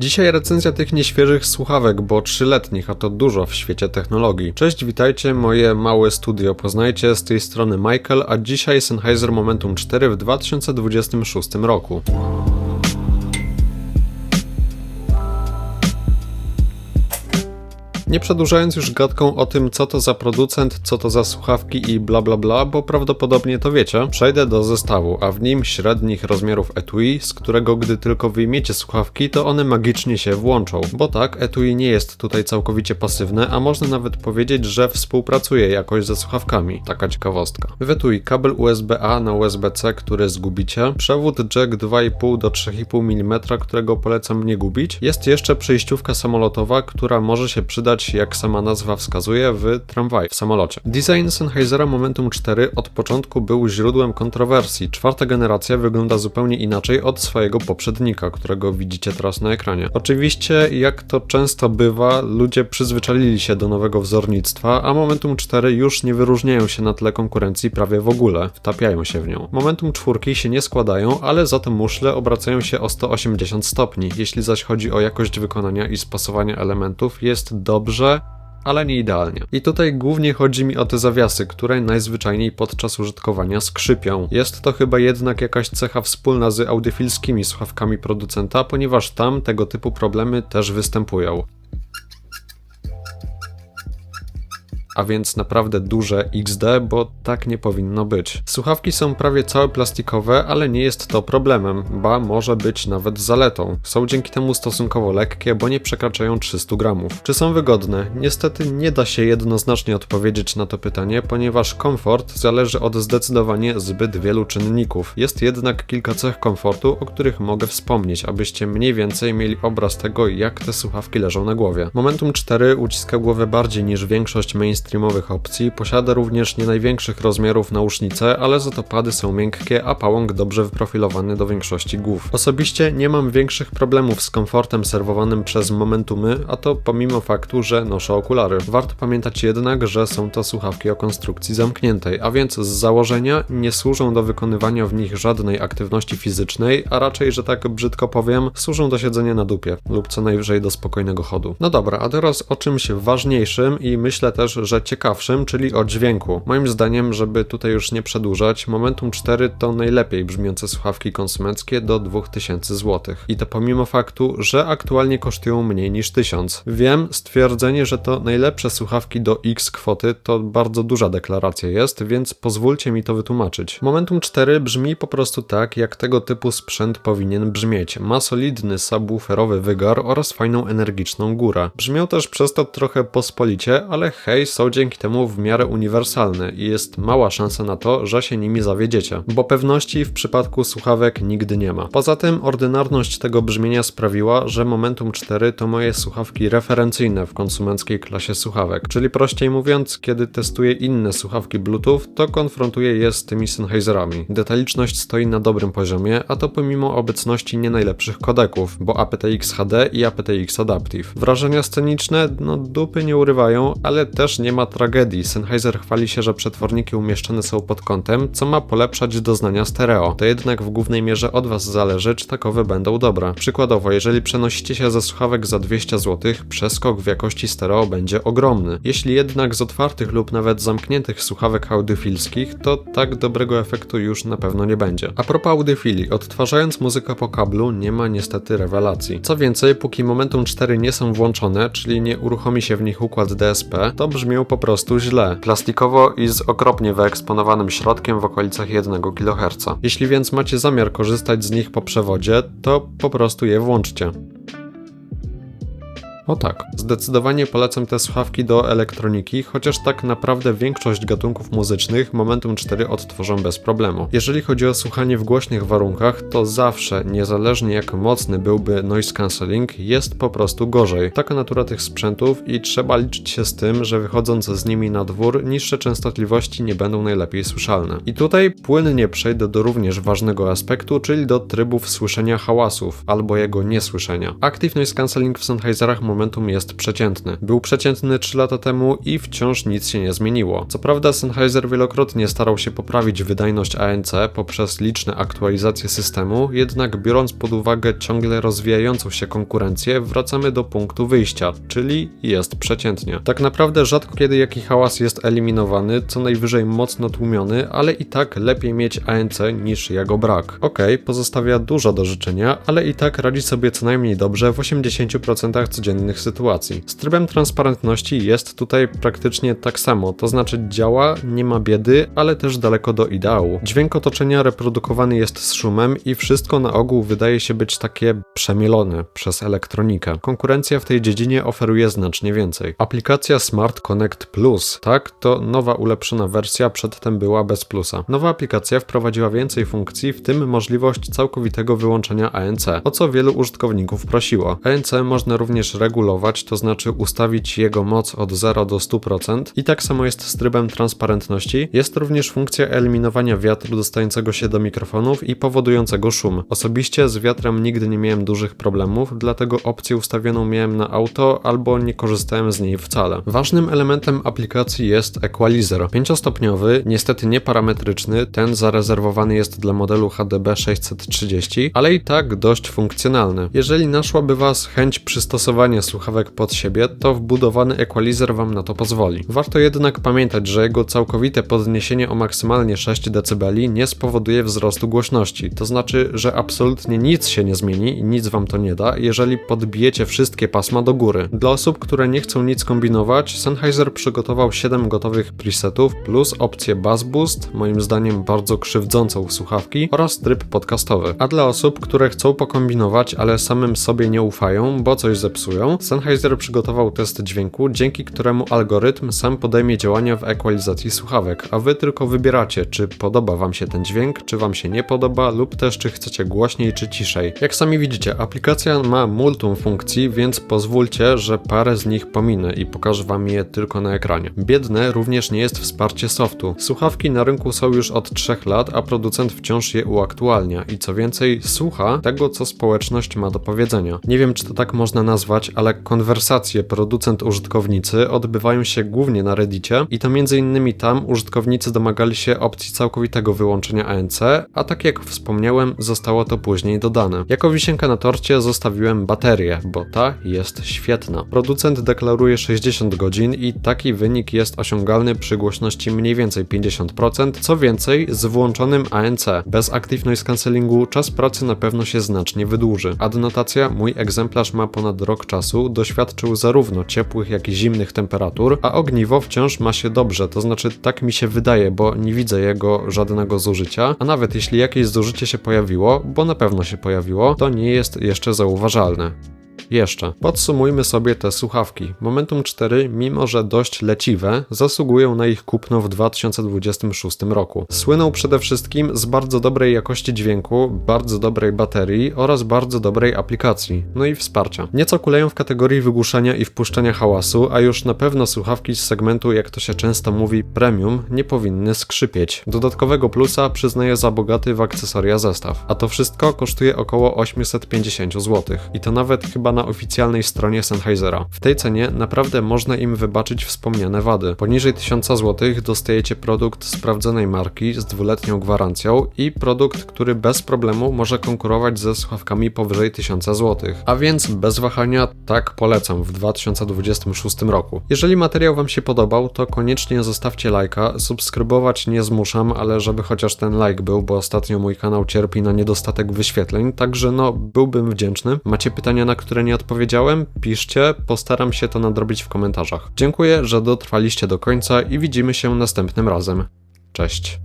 Dzisiaj recenzja tych nieświeżych słuchawek, bo trzyletnich, a to dużo w świecie technologii. Cześć, witajcie, moje małe studio poznajcie, z tej strony Michael, a dzisiaj Sennheiser Momentum 4 w 2026 roku. Nie przedłużając już gadką o tym, co to za producent, co to za słuchawki i bla bla bla, bo prawdopodobnie to wiecie, przejdę do zestawu, a w nim średnich rozmiarów etui, z którego gdy tylko wyjmiecie słuchawki, to one magicznie się włączą. Bo tak, etui nie jest tutaj całkowicie pasywne, a można nawet powiedzieć, że współpracuje jakoś ze słuchawkami. Taka ciekawostka. W etui kabel USB-A na USB-C, który zgubicie, przewód jack 2,5 do 3,5 mm, którego polecam nie gubić. Jest jeszcze przejściówka samolotowa, która może się przydać jak sama nazwa wskazuje, w tramwaj, w samolocie. Design Sennheisera Momentum 4 od początku był źródłem kontrowersji. Czwarta generacja wygląda zupełnie inaczej od swojego poprzednika, którego widzicie teraz na ekranie. Oczywiście, jak to często bywa, ludzie przyzwyczaili się do nowego wzornictwa, a Momentum 4 już nie wyróżniają się na tle konkurencji prawie w ogóle, wtapiają się w nią. Momentum 4 się nie składają, ale za to muszle obracają się o 180 stopni. Jeśli zaś chodzi o jakość wykonania i spasowanie elementów, jest dobrze, ale nie idealnie. I tutaj głównie chodzi mi o te zawiasy, które najzwyczajniej podczas użytkowania skrzypią. Jest to chyba jednak jakaś cecha wspólna z audiofilskimi słuchawkami producenta, ponieważ tam tego typu problemy też występują. A więc naprawdę duże XD, bo tak nie powinno być. Słuchawki są prawie całe plastikowe, ale nie jest to problemem, ba może być nawet zaletą. Są dzięki temu stosunkowo lekkie, bo nie przekraczają 300 gramów. Czy są wygodne? Niestety nie da się jednoznacznie odpowiedzieć na to pytanie, ponieważ komfort zależy od zdecydowanie zbyt wielu czynników. Jest jednak kilka cech komfortu, o których mogę wspomnieć, abyście mniej więcej mieli obraz tego, jak te słuchawki leżą na głowie. Momentum 4 uciska głowę bardziej niż większość mainstream mainstreamowych opcji, posiada również nie największych rozmiarów nausznice, ale za to pady są miękkie, a pałąk dobrze wyprofilowany do większości głów. Osobiście nie mam większych problemów z komfortem serwowanym przez Momentumy, a to pomimo faktu, że noszę okulary. Warto pamiętać jednak, że są to słuchawki o konstrukcji zamkniętej, a więc z założenia nie służą do wykonywania w nich żadnej aktywności fizycznej, a raczej, że tak brzydko powiem, służą do siedzenia na dupie lub co najwyżej do spokojnego chodu. No dobra, a teraz o czymś ważniejszym i myślę też, że ciekawszym, czyli o dźwięku. Moim zdaniem, żeby tutaj już nie przedłużać, Momentum 4 to najlepiej brzmiące słuchawki konsumenckie do 2000 zł. I to pomimo faktu, że aktualnie kosztują mniej niż 1000. Wiem, stwierdzenie, że to najlepsze słuchawki do X kwoty to bardzo duża deklaracja jest, więc pozwólcie mi to wytłumaczyć. Momentum 4 brzmi po prostu tak, jak tego typu sprzęt powinien brzmieć. Ma solidny subwooferowy wygar oraz fajną energiczną górę. Brzmią też przez to trochę pospolicie, ale hej, są dzięki temu w miarę uniwersalne i jest mała szansa na to, że się nimi zawiedziecie, bo pewności w przypadku słuchawek nigdy nie ma. Poza tym ordynarność tego brzmienia sprawiła, że Momentum 4 to moje słuchawki referencyjne w konsumenckiej klasie słuchawek, czyli prościej mówiąc, kiedy testuję inne słuchawki Bluetooth, to konfrontuję je z tymi Sennheiserami. Detaliczność stoi na dobrym poziomie, a to pomimo obecności nie najlepszych kodeków, bo aptX HD i aptX Adaptive. Wrażenia sceniczne, no dupy nie urywają, ale też nie ma tragedii. Sennheiser chwali się, że przetworniki umieszczone są pod kątem, co ma polepszać doznania stereo. To jednak w głównej mierze od Was zależy, czy takowe będą dobre. Przykładowo, jeżeli przenosicie się ze słuchawek za 200 zł, przeskok w jakości stereo będzie ogromny. Jeśli jednak z otwartych lub nawet zamkniętych słuchawek audiofilskich, to tak dobrego efektu już na pewno nie będzie. A propos audiofilii, odtwarzając muzykę po kablu nie ma niestety rewelacji. Co więcej, póki Momentum 4 nie są włączone, czyli nie uruchomi się w nich układ DSP, to po prostu źle. Plastikowo i z okropnie wyeksponowanym środkiem w okolicach 1 kHz. Jeśli więc macie zamiar korzystać z nich po przewodzie, to po prostu je włączcie. O tak, zdecydowanie polecam te słuchawki do elektroniki, chociaż tak naprawdę większość gatunków muzycznych Momentum 4 odtworzą bez problemu. Jeżeli chodzi o słuchanie w głośnych warunkach, to zawsze, niezależnie jak mocny byłby noise cancelling, jest po prostu gorzej. Taka natura tych sprzętów i trzeba liczyć się z tym, że wychodząc z nimi na dwór, niższe częstotliwości nie będą najlepiej słyszalne. I tutaj płynnie przejdę do również ważnego aspektu, czyli do trybów słyszenia hałasów albo jego niesłyszenia. Active Noise Cancelling w Sennheiserach Momentum jest przeciętny. Był przeciętny 3 lata temu i wciąż nic się nie zmieniło. Co prawda Sennheiser wielokrotnie starał się poprawić wydajność ANC poprzez liczne aktualizacje systemu, jednak biorąc pod uwagę ciągle rozwijającą się konkurencję, wracamy do punktu wyjścia, czyli jest przeciętnie. Tak naprawdę rzadko kiedy jaki hałas jest eliminowany, co najwyżej mocno tłumiony, ale i tak lepiej mieć ANC niż jego brak. Ok, pozostawia dużo do życzenia, ale i tak radzi sobie co najmniej dobrze w 80% codziennych sytuacji. Z trybem transparentności jest tutaj praktycznie tak samo, to znaczy działa, nie ma biedy, ale też daleko do ideału. Dźwięk otoczenia reprodukowany jest z szumem i wszystko na ogół wydaje się być takie przemielone przez elektronikę. Konkurencja w tej dziedzinie oferuje znacznie więcej. Aplikacja Smart Connect Plus, tak, to nowa ulepszona wersja, przedtem była bez plusa. Nowa aplikacja wprowadziła więcej funkcji, w tym możliwość całkowitego wyłączenia ANC, o co wielu użytkowników prosiło. ANC można również regulować, to znaczy ustawić jego moc od 0 do 100% i tak samo jest z trybem transparentności. Jest również funkcja eliminowania wiatru dostającego się do mikrofonów i powodującego szum. Osobiście z wiatrem nigdy nie miałem dużych problemów, dlatego opcję ustawioną miałem na auto albo nie korzystałem z niej wcale. Ważnym elementem aplikacji jest equalizer. Pięciostopniowy, niestety nieparametryczny, ten zarezerwowany jest dla modelu HDB 630, ale i tak dość funkcjonalny. Jeżeli naszłaby Was chęć przystosowania słuchawek pod siebie, to wbudowany equalizer Wam na to pozwoli. Warto jednak pamiętać, że jego całkowite podniesienie o maksymalnie 6 dB nie spowoduje wzrostu głośności, to znaczy, że absolutnie nic się nie zmieni i nic Wam to nie da, jeżeli podbijecie wszystkie pasma do góry. Dla osób, które nie chcą nic kombinować, Sennheiser przygotował 7 gotowych presetów plus opcję Bass Boost, moim zdaniem bardzo krzywdzącą słuchawki, oraz tryb podcastowy. A dla osób, które chcą pokombinować, ale samym sobie nie ufają, bo coś zepsują, Sennheiser przygotował test dźwięku, dzięki któremu algorytm sam podejmie działania w ekwalizacji słuchawek, a wy tylko wybieracie, czy podoba wam się ten dźwięk, czy wam się nie podoba, lub też czy chcecie głośniej czy ciszej. Jak sami widzicie, aplikacja ma multum funkcji, więc pozwólcie, że parę z nich pominę i pokażę wam je tylko na ekranie. Biedne również nie jest wsparcie softu. Słuchawki na rynku są już od 3 lat, a producent wciąż je uaktualnia i co więcej, słucha tego, co społeczność ma do powiedzenia. Nie wiem, czy to tak można nazwać, ale konwersacje producent-użytkownicy odbywają się głównie na Reddicie i to innymi tam użytkownicy domagali się opcji całkowitego wyłączenia ANC, a tak jak wspomniałem, zostało to później dodane. Jako wisienka na torcie zostawiłem baterię, bo ta jest świetna. Producent deklaruje 60 godzin i taki wynik jest osiągalny przy głośności mniej więcej 50%, co więcej z włączonym ANC. Bez Active Noise Cancellingu czas pracy na pewno się znacznie wydłuży. Adnotacja, mój egzemplarz ma ponad rok czasu, doświadczył zarówno ciepłych, jak i zimnych temperatur, a ogniwo wciąż ma się dobrze, to znaczy tak mi się wydaje, bo nie widzę jego żadnego zużycia, a nawet jeśli jakieś zużycie się pojawiło, bo na pewno się pojawiło, to nie jest jeszcze zauważalne. Jeszcze. Podsumujmy sobie te słuchawki. Momentum 4, mimo że dość leciwe, zasługują na ich kupno w 2026 roku. Słyną przede wszystkim z bardzo dobrej jakości dźwięku, bardzo dobrej baterii oraz bardzo dobrej aplikacji, no i wsparcia. Nieco kuleją w kategorii wygłuszenia i wpuszczenia hałasu, a już na pewno słuchawki z segmentu, jak to się często mówi, premium, nie powinny skrzypieć. Dodatkowego plusa przyznaję za bogaty w akcesoria zestaw, a to wszystko kosztuje około 850 zł. I to nawet chyba na oficjalnej stronie Sennheisera. W tej cenie naprawdę można im wybaczyć wspomniane wady. Poniżej 1000 zł dostajecie produkt sprawdzonej marki z dwuletnią gwarancją i produkt, który bez problemu może konkurować ze słuchawkami powyżej 1000 zł. A więc bez wahania tak polecam w 2026 roku. Jeżeli materiał Wam się podobał, to koniecznie zostawcie lajka. Subskrybować nie zmuszam, ale żeby chociaż ten like był, bo ostatnio mój kanał cierpi na niedostatek wyświetleń, także no byłbym wdzięczny. Macie pytania, na które nie odpowiedziałem? Piszcie, postaram się to nadrobić w komentarzach. Dziękuję, że dotrwaliście do końca i widzimy się następnym razem. Cześć.